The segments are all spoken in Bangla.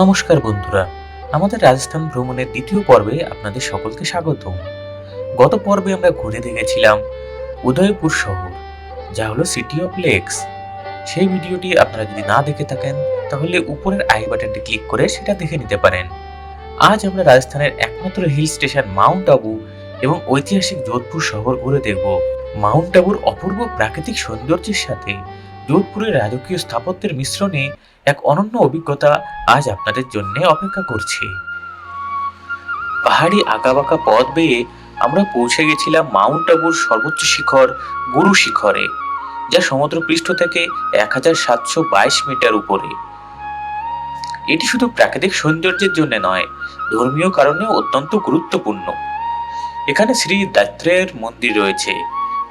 নমস্কার বন্ধুরা, আমাদের রাজস্থান ভ্রমণের দ্বিতীয় পর্বে আপনাদের সকলকে স্বাগত। গত পর্বে আমরা ঘুরে দেখেছিলাম উদয়পুর শহর, যা হলো সিটি অফ লেকস সেই ভিডিওটি আপনারা যদি না দেখে থাকেন, তাহলে উপরের আই বাটনটি ক্লিক করে সেটা দেখে নিতে পারেন। আজ আমরা রাজস্থানের একমাত্র হিল স্টেশন মাউন্ট আবু এবং ঐতিহাসিক যোধপুর শহর ঘুরে দেখব। মাউন্ট আবুর অপূর্ব প্রাকৃতিক সৌন্দর্যের সাথে যোধপুরের রাজকীয় স্থাপত্যের মিশ্রণে এক অনন্য অভিজ্ঞতা আজ আপনাদের জন্য অপেক্ষা করছে। পাহাড়ি আঁকাবাঁকা পথ বেয়ে আমরা পৌঁছে গেছিলাম মাউন্ট আবুর সর্বোচ্চ শিখর গুরু শিখরে, যা সমুদ্র পৃষ্ঠ থেকে এক হাজার সাতশো বাইশ মিটার উপরে। এটি শুধু প্রাকৃতিক সৌন্দর্যের জন্য নয়, ধর্মীয় কারণেও অত্যন্ত গুরুত্বপূর্ণ। এখানে শ্রী দাত্রেয়ের মন্দির রয়েছে,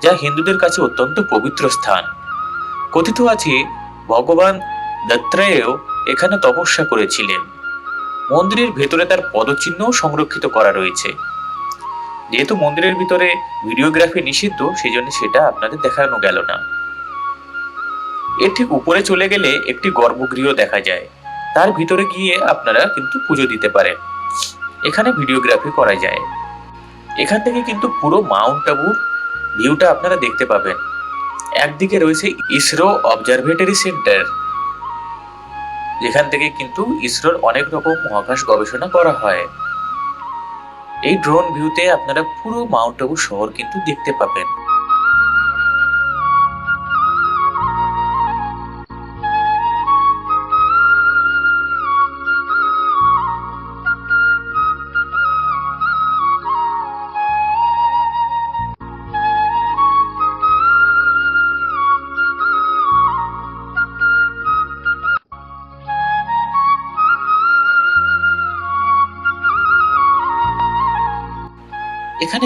যা হিন্দুদের কাছে অত্যন্ত পবিত্র স্থান। কথিত আছে, ভগবান দত্তাত্রেয় এখানে তপস্যা করেছিলেন। মন্দিরের ভেতরে তার পদচিহ্নও সংরক্ষিত করা রয়েছে। যেহেতু মন্দিরের ভিতরে ভিডিওগ্রাফি নিষিদ্ধ সেই জন্য সেটা আপনাদের দেখানো গেল না। এর ঠিক উপরে চলে গেলে একটি গর্ভগৃহ দেখা যায়। তার ভিতরে গিয়ে আপনারা কিন্তু পুজো দিতে পারেন। এখানে ভিডিওগ্রাফি করা যায়। এখান থেকে কিন্তু পুরো মাউন্ট আবুর ভিউটা আপনারা দেখতে পাবেন। একদিকে রয়েছে ইসরো অবজারভেটরি সেন্টার, যেখান থেকে কিন্তু ইসরোর অনেক রকম মহাকাশ গবেষণা করা হয়। এই ড্রোন ভিউতে আপনারা পুরো মাউন্ট আবু শহর কিন্তু দেখতে পাবেন।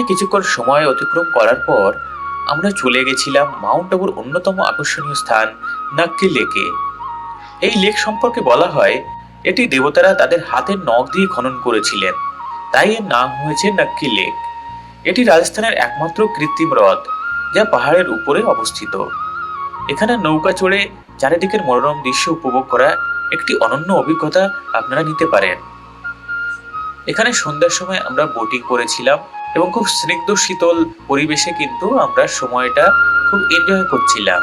এখানে কিছুক্ষণ সময় অতিক্রম করার পর আমরা চলে গেছিলাম মাউন্ট আবুর অন্যতম আকর্ষণীয় স্থান, নাক্কি লেকে। এই লেক সম্পর্কে বলা হয়, এটি দেবতারা তাদের হাতের নখ দিয়ে খনন করেছিলেন। তাই এর নাম হয়েছে নাক্কি লেক। এটি রাজস্থানের একমাত্র কৃত্রিম হ্রদ, যা পাহাড়ের উপরে অবস্থিত। এখানে নৌকা চড়ে চারিদিকের মনোরম দৃশ্য উপভোগ করা একটি অনন্য অভিজ্ঞতা আপনারা নিতে পারেন। এখানে সন্ধ্যার সময় আমরা বোটিং করেছিলাম। এবং খুব স্নিগ্ধ, শীতল পরিবেশে কিন্তু আমরা সময়টা খুব এনজয় করছিলাম।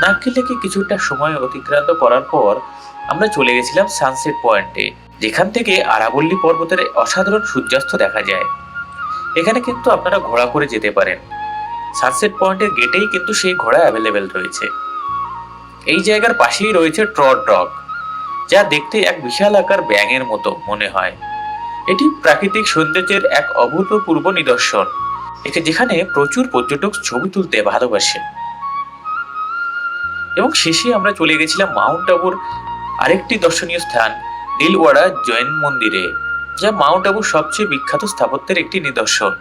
নারকেল লেকে কিছুটা সময় অতিক্রান্ত করার পর আমরা চলে গেছিলাম সানসেট পয়েন্টে, যেখান থেকে আরাবল্লী পর্বতের অসাধারণ সূর্যাস্ত দেখা যায়। এখানে কিন্তু আপনারা ঘোড়া করে যেতে পারেন। সানসেট পয়েন্টের গেটেই কিন্তু সেই ঘোড়া অ্যাভেলেবেল রয়েছে। এই জায়গার পাশেই রয়েছে ট্রড ডগ, যা দেখতে এক বিশাল আকার ব্যাঙের মতো মনে হয়। এটি প্রাকৃতিক সৌন্দর্যের এক অভূতপূর্ব নিদর্শন, একে যেখানে প্রচুর পর্যটক ছবি তুলতে ভালোবাসে। এবং শেষে আমরা চলে গেছিলাম মাউন্ট আবুর আরেকটি দর্শনীয় স্থান, দিলওয়াড়া জৈন মন্দিরে, যা মাউন্ট আবুর সবচেয়ে বিখ্যাত স্থাপত্যের একটি নিদর্শন।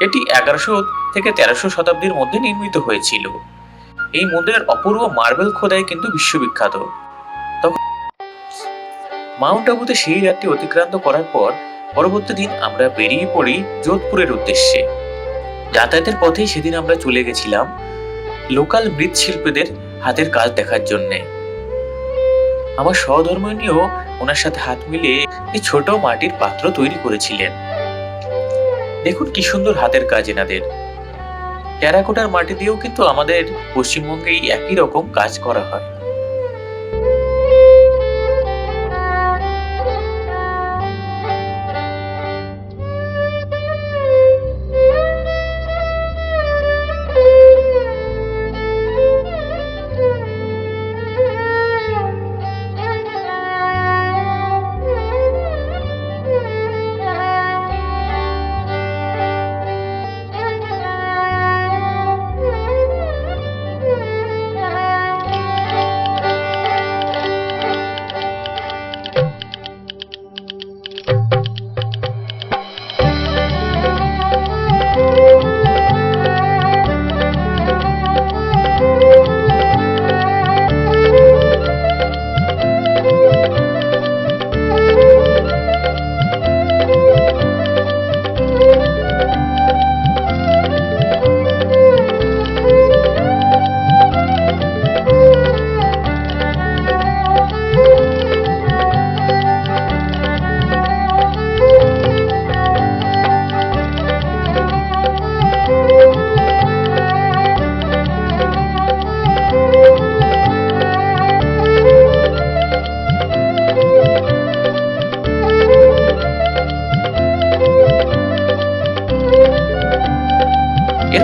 এটি এগারোশো থেকে তেরোশো শতাব্দীর মধ্যে নির্মিত হয়েছিল। এই মন্দিরের অপূর্ব মার্বেল খোদাই কিন্তু বিশ্ববিখ্যাত। তখন মাউন্ট আবুতে সেই রাতটি অতিক্রান্ত করার পর, পরবর্তী দিন আমরা বেরিয়ে পড়ি যোধপুরের উদ্দেশ্যে। যাতায়াতের পথেই সেদিন আমরা চলে গেছিলাম লোকাল মৃৎশিল্পীদের হাতের কাজ দেখার জন্যে। আমার সহধর্মিনীও ওনার সাথে হাত মিলিয়ে এই ছোট মাটির পাত্র তৈরি করেছিলেন। দেখুন কি সুন্দর হাতের কাজ এনাদের। টেরাকোটার মাটি দিয়েও কিন্তু আমাদের পশ্চিমবঙ্গে একই রকম কাজ করা হয়।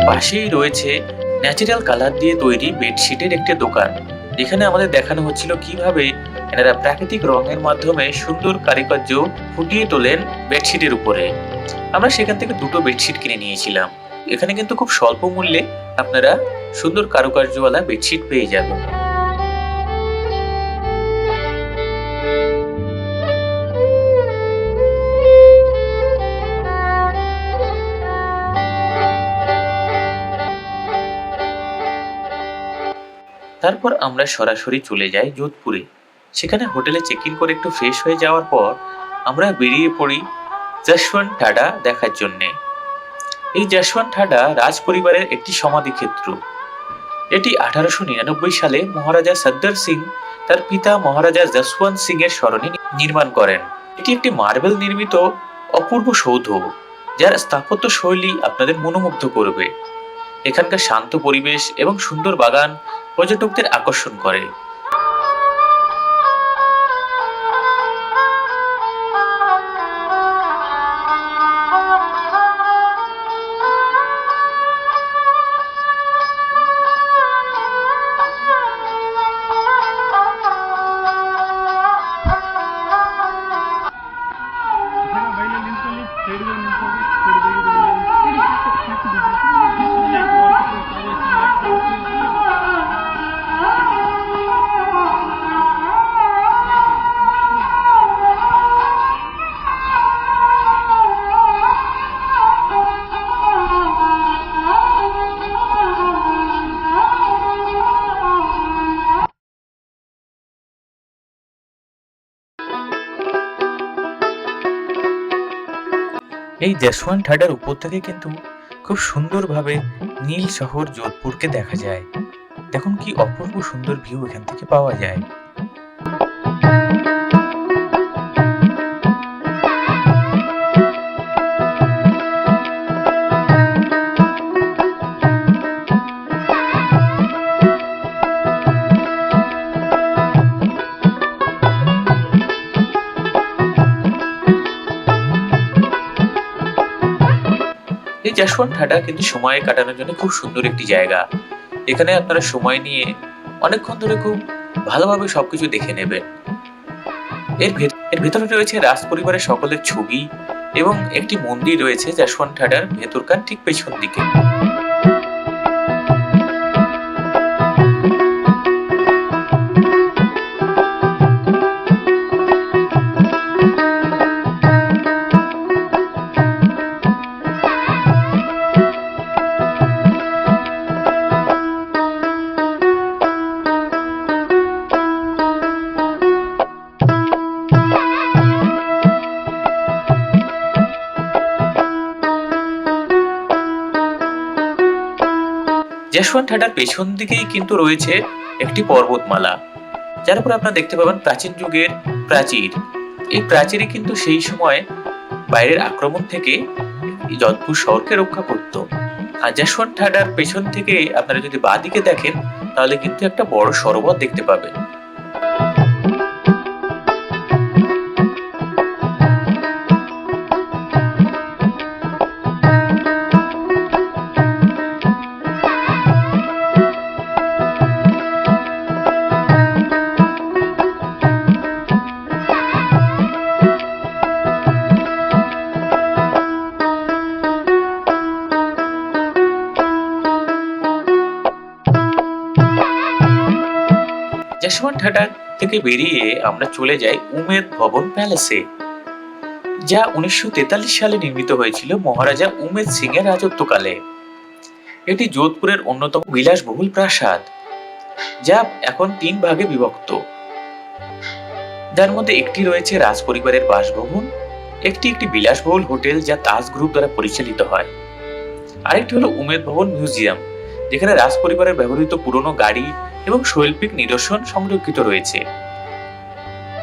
এর পাশেই রয়েছে ন্যাচারাল কালার দিয়ে তৈরি বেডশিটের একটি দোকান। যেখানে আমাদের দেখানো হচ্ছিল কীভাবে এনারা প্রাকৃতিক রঙের মাধ্যমে সুন্দর কারিকার্য ফুটিয়ে তোলেন বেডশিটের উপরে। আমরা সেখান থেকে দুটো বেডশিট কিনে নিয়েছিলাম। এখানে কিন্তু খুব স্বল্প মূল্যে আপনারা সুন্দর কারুকার্যওয়ালা বেডশিট পেয়ে যাবেন। তারপর আমরা সরাসরি চলে যাই যোধপুরে। সেখানে হোটেলে চেক ইন করে একটু ফ্রেশ হয়ে যাওয়ার পর আমরা বেরিয়ে পড়ি যশবন্ত ঠাডা দেখার জন্যে। এই যশবন্ত ঠাডা রাজ পরিবারের একটি সমাধিক্ষেত্র এটি আঠারোশো নিরানব্বই সালে মহারাজা সদ্দর সিং তার পিতা মহারাজা যশবন্ত সিং এর স্মরণে নির্মাণ করেন। এটি একটি মার্বেল নির্মিত অপূর্ব সৌধ, যার স্থাপত্য শৈলী আপনাদের মনোমুগ্ধ করবে। এখানকার শান্ত পরিবেশ এবং সুন্দর বাগান পর্যটকদের আকর্ষণ করে। এই জেসওয়ান ঠাডার উপর থেকে কিন্তু খুব সুন্দরভাবে নীল শহর যোধপুরকে দেখা যায়। দেখুন কি অপূর্ব সুন্দর ভিউ এখান থেকে পাওয়া যায়। এই ঠাটা কিন্তু সময় কাটানোর জন্য খুব সুন্দর একটি জায়গা। এখানে আপনারা সময় নিয়ে অনেকক্ষণ ধরে খুব ভালোভাবে সবকিছু দেখে নেবেন। এর এর ভেতরে রয়েছে রাজ পরিবারের সকলের ছবি এবং একটি মন্দির রয়েছে যশবন্ত ঠাটার ভেতরকার ঠিক পেছন দিকে। যশবন্ত ঠাডার পেছন দিকেই কিন্তু রয়েছে একটি পর্বতমালা, যার উপর আপনারা দেখতে পাবেন প্রাচীন যুগের প্রাচীর। এই প্রাচীরই কিন্তু সেই সময় বাইরের আক্রমণ থেকে যোধপুর শহরকে রক্ষা করত। আর যশবন্ত ঠাডার পেছন থেকে আপনারা যদি বাঁদিকে দেখেন, তাহলে কিন্তু একটা বড় সরোবর দেখতে পাবেন। যশবন্ত থেকে বেরিয়ে আমরা চলে যাই উমেদ ভবন প্যালেসে, যা উনিশশো সালে নির্মিত হয়েছিল মহারাজা উমেদ সিং এর রাজত্বকালে। এটি যোধপুরের অন্যতম বিলাসবহুল প্রাসাদ, যা এখন তিন ভাগে বিভক্ত। যার মধ্যে একটি রয়েছে রাজ পরিবারের বাসভবন, একটি একটি বিলাসবহুল হোটেল যা তাজ গ্রুপ দ্বারা পরিচালিত হয়। আরেকটি হলো উমেদ ভবন মিউজিয়াম যেখানে রাজ পরিবারের ব্যবহৃত পুরনো গাড়ি এবং শৈল্পিক নিদর্শন সংরক্ষিত রয়েছে।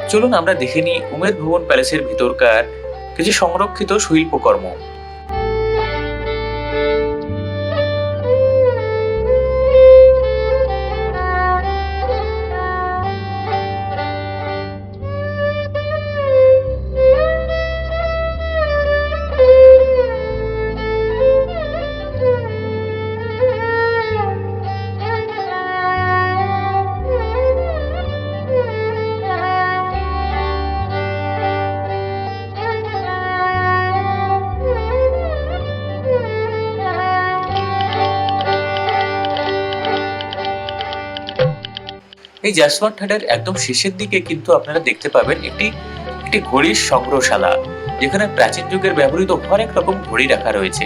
চলুন আমরা দেখে নিই উমেদ ভবন প্যালেসের ভিতরকার কিছু সংরক্ষিত শিল্পকর্ম। এই জাসওয়ান ঠাডার একদম শেষের দিকে কিন্তু আপনারা দেখতে পাবেন একটি একটি ঘড়ির সংগ্রহশালা, যেখানে প্রাচীন যুগের ব্যবহৃত হরেক রকম ঘড়ি রাখা রয়েছে।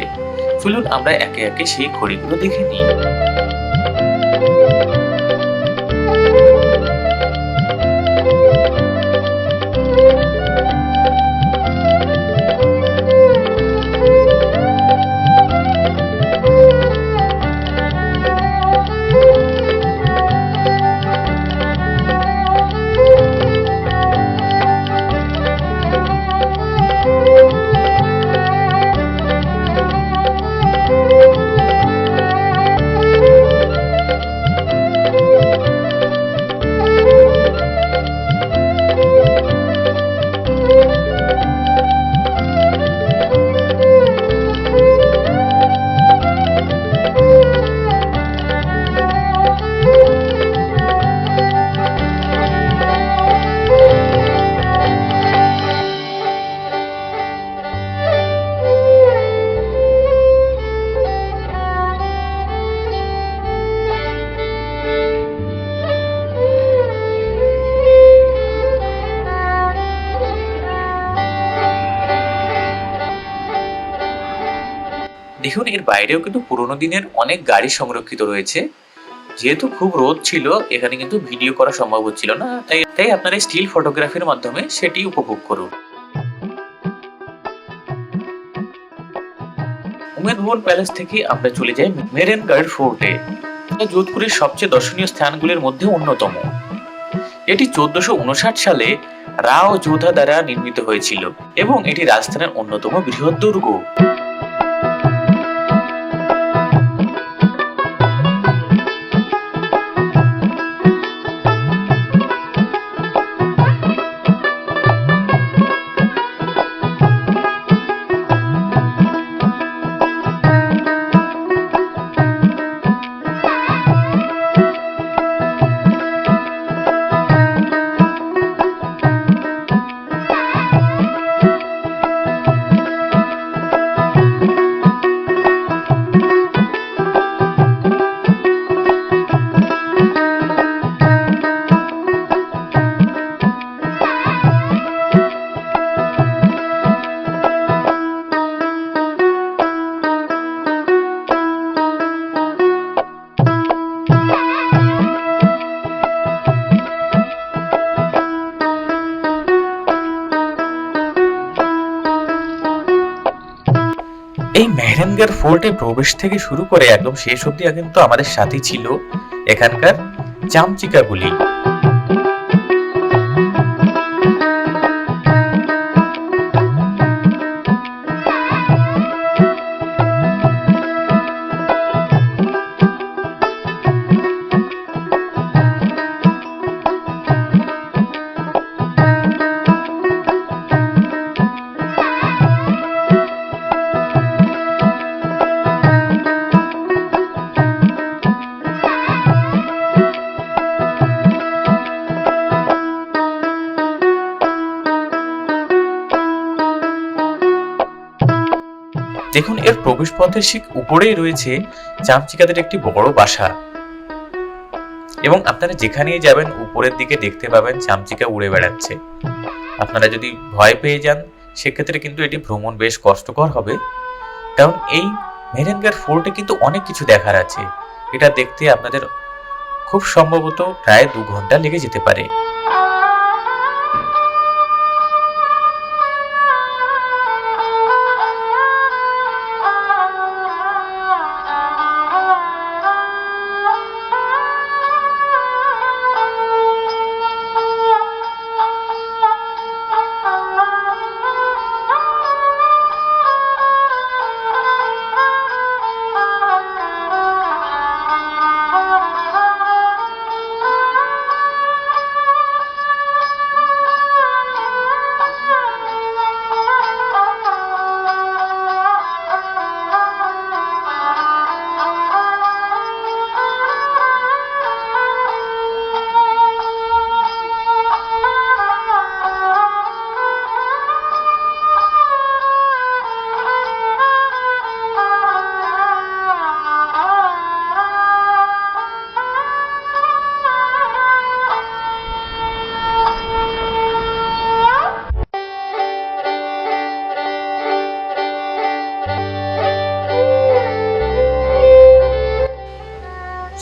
চলুন আমরা একে একে সেই ঘড়িগুলো দেখে নিই। দেখুন এর বাইরেও কিন্তু পুরোনো দিনের অনেক গাড়ি সংরক্ষিত রয়েছে। যেহেতু খুব রোদ ছিল, এখানে কিন্তু ভিডিও করা সম্ভব হচ্ছিল না। তাই তাই আপনারা স্টিল ফটোগ্রাফির মাধ্যমে সেটি উপভোগ করুন। উমেদ ভবন প্যালেস থেকে আমরা চলে যাই মেরেনগড় ফোর্টে। যোধপুরের সবচেয়ে দর্শনীয় স্থানগুলির মধ্যে অন্যতম। এটি চোদ্দশো সালে রাও যোধা দ্বারা নির্মিত হয়েছিল এবং এটি রাজস্থানের অন্যতম বৃহৎ দুর্গ। মেহরানগড় প্রবেশ থেকে শুরু করে একদম শেষ অব্দি কিন্তু আমাদের সাথে ছিল এখানকার চামচিকাগুলি। এর প্রবেশ পথের ঠিক উপরেই রয়েছে চামচিকাদের একটি বড় বাসা। এবং আপনারা যেখানেই যাবেন, উপরের দিকে দেখতে পাবেন চামচিকা উড়ে বেড়াচ্ছে। আপনারা যদি ভয় পেয়ে যান, সেক্ষেত্রে কিন্তু এটি ভ্রমণ বেশ কষ্টকর হবে। কারণ এই মেরেনগার ফোর্টে কিন্তু অনেক কিছু দেখার আছে। এটা দেখতে আপনাদের খুব সম্ভবত প্রায় দু ঘণ্টা লেগে যেতে পারে।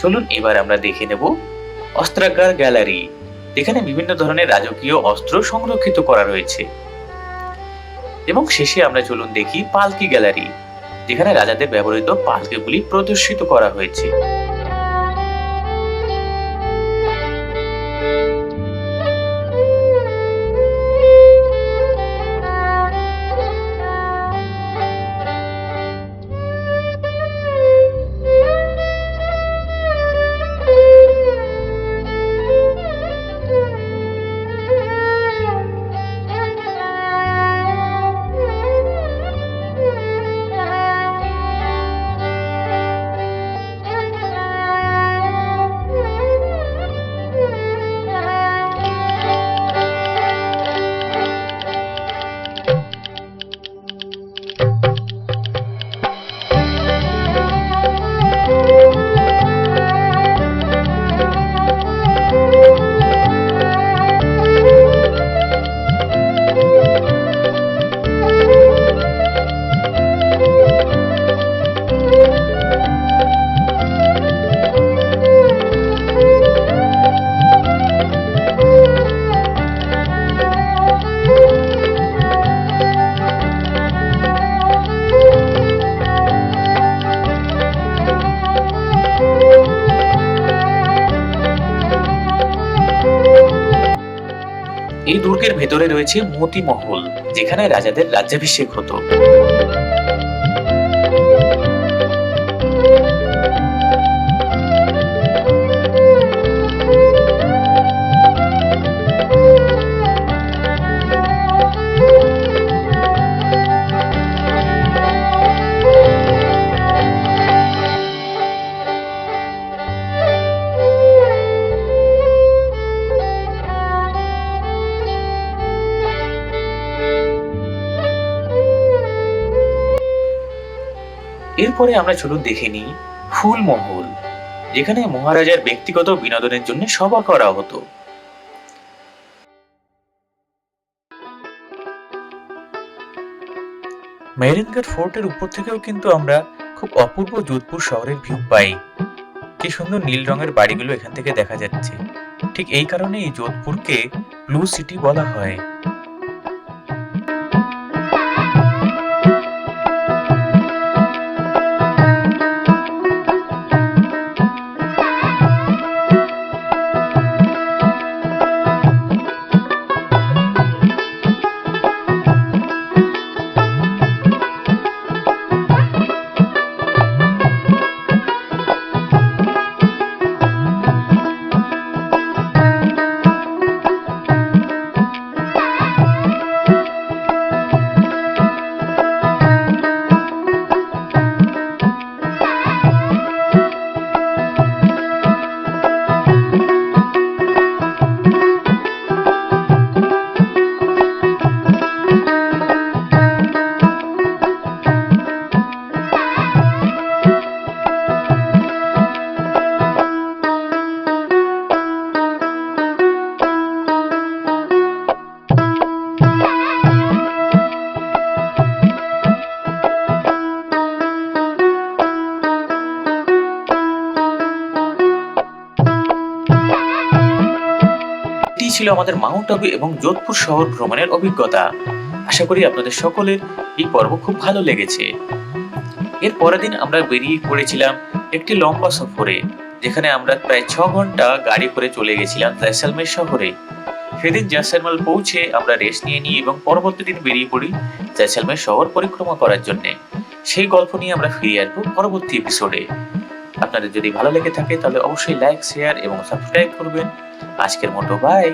চলুন এবার আমরা দেখে নেব অস্ত্রাগার গ্যালারি, যেখানে বিভিন্ন ধরনের রাজকীয় অস্ত্র সংরক্ষিত করা রয়েছে। এবং শেষে আমরা চলুন দেখি পালকি গ্যালারি, যেখানে রাজাদের ব্যবহৃত পালকিগুলি প্রদর্শিত করা হয়েছে। ভেতরে রয়েছে মতি মহল যেখানে রাজাদের রাজ্যাভিষেক হতো। এরপরে আমরা চলুন দেখে নিই ফুল মহল, যেখানে মহারাজার ব্যক্তিগত বিনোদনের জন্য সভা করা হতো। মেরিনগড় ফোর্টের উপর থেকেও কিন্তু আমরা খুব অপূর্ব যোধপুর শহরের ভিউ পাই। কি সুন্দর নীল রঙের বাড়িগুলো এখান থেকে দেখা যাচ্ছে। ঠিক এই কারণে এই যোধপুরকে ব্লু সিটি বলা হয়। ছিল আমাদের মাউন্ট আবু এবং যোধপুর শহর ভ্রমণের অভিজ্ঞতা। আশা করি আপনাদের সকলের এই পর্ব খুব ভালো লেগেছে। এর পরের দিন আমরা বেরিয়ে পড়েছিলাম একটি লম্বা সফরে, যেখানে আমরা প্রায় ছ ঘণ্টা গাড়ি করে চলে গেছিলাম জয়সালমের শহরে। সেদিন জয়সালমের পৌঁছে আমরা রেস্ট নিয়ে নিই এবং পরবর্তী দিন বেরিয়ে পড়ি জয়সালমের শহর পরিক্রমা করার জন্য। সেই গল্প নিয়ে আমরা ফিরে আসব পরবর্তী এপিসোডে আপনাদের যদি ভালো লেগে থাকে তাহলে অবশ্যই লাইক শেয়ার এবং সাবস্ক্রাইব করবেন। আজকের মতো বাই